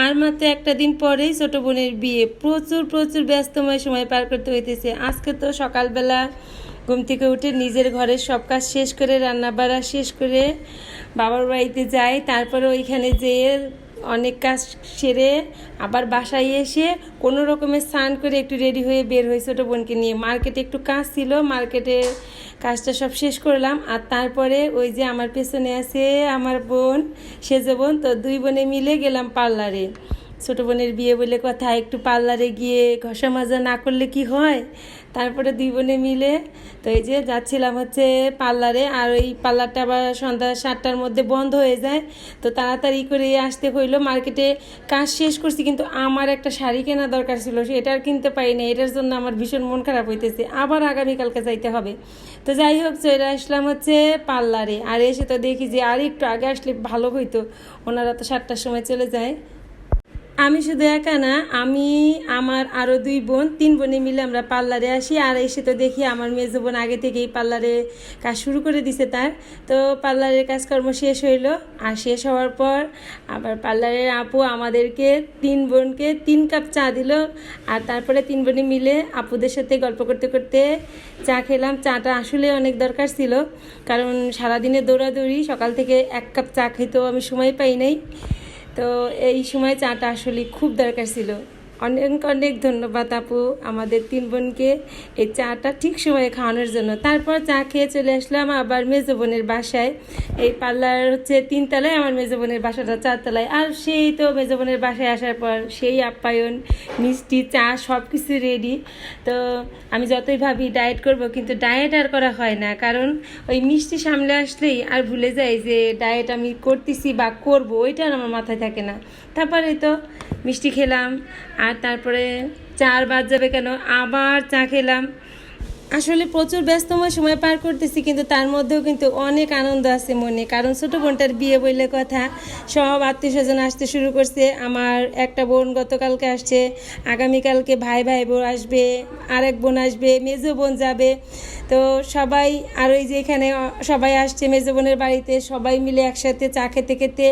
আর মাত্র একটা দিন পরেই ছোট বোনের বিয়ে। প্রচুর প্রচুর ব্যস্তময় সময় পার করতে হইতেছে। আজকে তো সকালবেলা ঘুম থেকে উঠে নিজের ঘরের সব কাজ শেষ করে রান্না বাড়া শেষ করে বাবার বাড়িতে যাই। তারপরে ওইখানে যেয়ে অনেক কাজ সেরে আবার বাসায় এসে কোনো রকমের স্নান করে একটু রেডি হয়ে বের হয়ে ছোটো বোনকে নিয়ে। মার্কেটে একটু কাজ ছিল, মার্কেটে কাজটা সব শেষ করলাম, আর তারপরে ওই যে আমার পেছনে আছে আমার বোন, সেজে বোন, তো দুই বোনে মিলে গেলাম পার্লারে। ছোটো বোনের বিয়ে বলে কথা, একটু পার্লারে গিয়ে ঘষা মাজা না করলে কি হয়? তারপরে দুই বোনে মিলে তো এই যে যাচ্ছিলাম হচ্ছে পার্লারে আর ওই পার্লারটা আবার সন্ধ্যা সাতটার মধ্যে বন্ধ হয়ে যায়। তো তাড়াতাড়ি করে আসতে হইল, মার্কেটে কাজ শেষ করছি কিন্তু আমার একটা শাড়ি কেনা দরকার ছিল, সেটা আর কিনতে পারি না এটার জন্য আমার ভীষণ মন খারাপ হইতেছে, আবার আগামীকালকে যাইতে হবে। তো যাই হোক, চলে আসলাম হচ্ছে পার্লারে আর এসে তো দেখি যে আর একটু আগে আসলে ভালো হইতো, ওনারা তো সাতটার সময় চলে যায়। আমি শুধু একা না, আমি, আমার আরও দুই বোন, তিন বোনে মিলে আমরা পার্লারে আসি আর এসে তো দেখি আমার মেজো বোন আগে থেকেই পার্লারে কাজ শুরু করে দিছে তার। তো পার্লারের কাজকর্ম শেষ হইল, আর শেষ হওয়ার পর আবার পার্লারের আপু আমাদেরকে তিন বোনকে তিন কাপ চা দিল, আর তারপরে তিন বোনে মিলে আপুদের সাথে গল্প করতে করতে চা খেলাম। চাটা আসলে অনেক দরকার ছিল, কারণ সারাদিনে দৌড়াদৌড়ি সকাল থেকে এক কাপ চা খেতেও আমি সময় পাই নাই। তো এই সময় চাটা আসলে খুব দরকার ছিল। অনেক অনেক ধন্যবাদ আপু। আমাদের তিন বোনকে এই চাটা ঠিক সময়ে খাওয়ানোর জন্য। তারপর চা খেয়ে চলে আসলাম আবার মেজো বোনের বাসায়। এই পার্লার হচ্ছে তিনতলায়, আমার মেজো বোনের বাসাটা চারতলায়। আর সেই তো মেজো বোনের বাসায় আসার পর সেই আপ্যায়ন, মিষ্টি, চা সব কিছু রেডি তো আমি যতই ভাবি ডায়েট করব, কিন্তু ডায়েট আর করা হয় না। কারণ ওই মিষ্টি সামনে আসলেই আর ভুলে যাই যে ডায়েট আমি করতেছি বা করব, ওইটা আমার মাথায় থাকে না। তারপরে তো মিষ্টি খেলাম, আর তারপরে চার বাদ যাবে কেন? আবার চা খেলাম। আসলে প্রচুর ব্যস্তময় সময় পার করতেছি, কিন্তু তার মধ্যেও কিন্তু অনেক আনন্দ আছে মনে। কারণ ছোটো বোনটার বিয়ে বললে কথা, সব আত্মীয় স্বজন আসতে শুরু করছে। আমার একটা বোন গতকালকে আসছে, আগামীকালকে ভাই ভাই বোন আসবে, আরেক বোন আসবে, মেজো বোন যাবে। তো সবাই, আর ওই যে এখানে সবাই আসছে মেজো বোনের বাড়িতে, সবাই মিলে একসাথে চা খেতে খেতে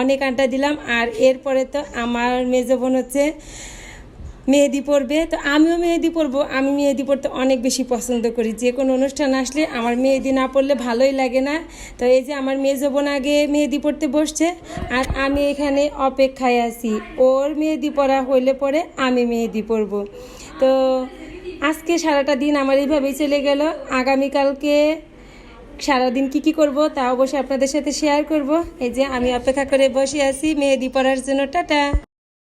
অনেক আড্ডা দিলাম। আর এরপরে তো আমার মেজো বোন হচ্ছে মেহেদি পরবে, তো আমিও মেহেদি পরবো। আমি মেহেদি পরতে অনেক বেশি পছন্দ করি। যে কোনো অনুষ্ঠান আসলে আমার মেহেদি না পরলে ভালোই লাগে না। তো এই যে আমার মেজো বোন আগে মেহেদি পরতে বসছে, আর আমি এখানে অপেক্ষায় আছি। ওর মেহেদি পরা হইলে পরে আমি মেহেদি পরবো। তো আজকে সারাটা দিন আমার এইভাবেই চলে গেল। আগামীকালকে সারাদিন কি কি করব তা অবশ্যই আপনাদের সাথে শেয়ার করব। এই যে আমি অপেক্ষা করে বসে আছি। মেহেদি পরার জন্য, টাটা!